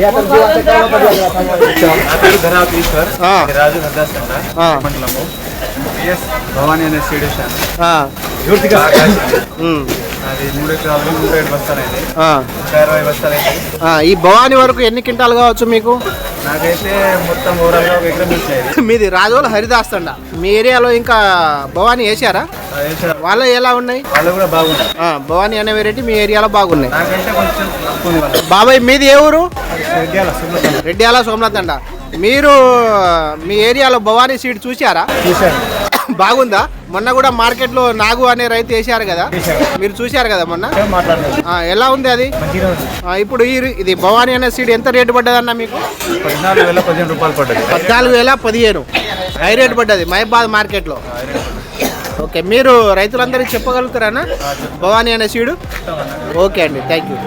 నా పేరు ధనావతి ఈశ్వర్ ఆ. ఇది రాజు హర్దాస్ ఆ. మండలము పిఎస్ భవానీ అనే స్టేడియం ఆ, ఉమ్, అది మూడు ఎకరాలు నూట ఏడు బస్తాలు అయింది ఆ, ఇంకా ఇరవై బస్తాలు అయింది ఆ, ఈ భవానీ వరకు ఎన్ని క్వింటాలు కావచ్చు మీకు? నాకైతే మొత్తం ఒక ఎకరం మీది రాజోలు హరిదాస్ తండ మీ ఏరియాలో ఇంకా భవానీ వేసారా? వాళ్ళ ఎలా ఉన్నాయి? వాళ్ళు కూడా ఆ, భవానీ అనే వెరైటీ మీ ఏరియాలో బాగున్నాయి. నాకంటే కొంచెం తక్కువ ఉంది వాళ్ళు బాబాయ్ మీది ఏ ఊరు? రెడ్డియాల సోమనాథ్ అండ మీరు మీ ఏరియాలో భవానీ సీడ్ చూసారా బాగుందా? మొన్న కూడా మార్కెట్లో నాగు అనే రైతు వేసారు కదా. మీరు చూశారు కదా మొన్న? ఎలా ఉంది అది? ఇప్పుడు ఈ ఇది భవానీ అనే సీడ్ ఎంత రేటు పడ్డదన్న మీకు? పద్నాలుగు వేల పదిహేను రూపాయలు పడ్డది. పద్నాలుగు వేల పదిహేను. హై రేట్ పడ్డది మహబాద్ మార్కెట్లో. ఓకే మీరు రైతులందరికీ చెప్పగలుగుతారా భవానీ అనే సీడు? ఓకే అండి థ్యాంక్ యూ.